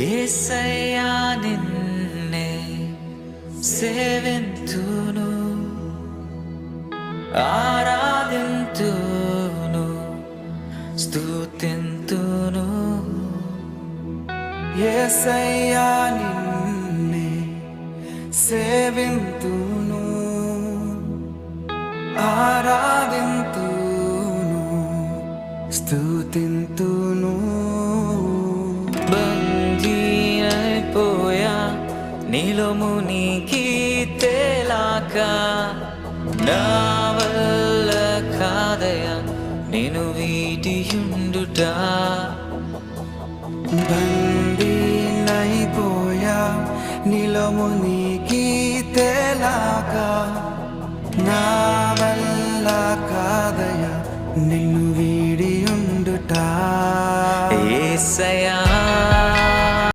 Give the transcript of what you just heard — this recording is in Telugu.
ఏసయ్యా నిన్నే సేవింతును ఆరాధింతును స్తుతింతును. ఏసయ్యా నిన్నే సేవింతును ఆరాధింతును స్తుతింతును. నీలో మునిగితేలాక నా వల్ల కాదయ నేను వీటి ఉండుట నైపోయా నీలో మునిగితేలాక నా వల్ల కాదయ నేను వీ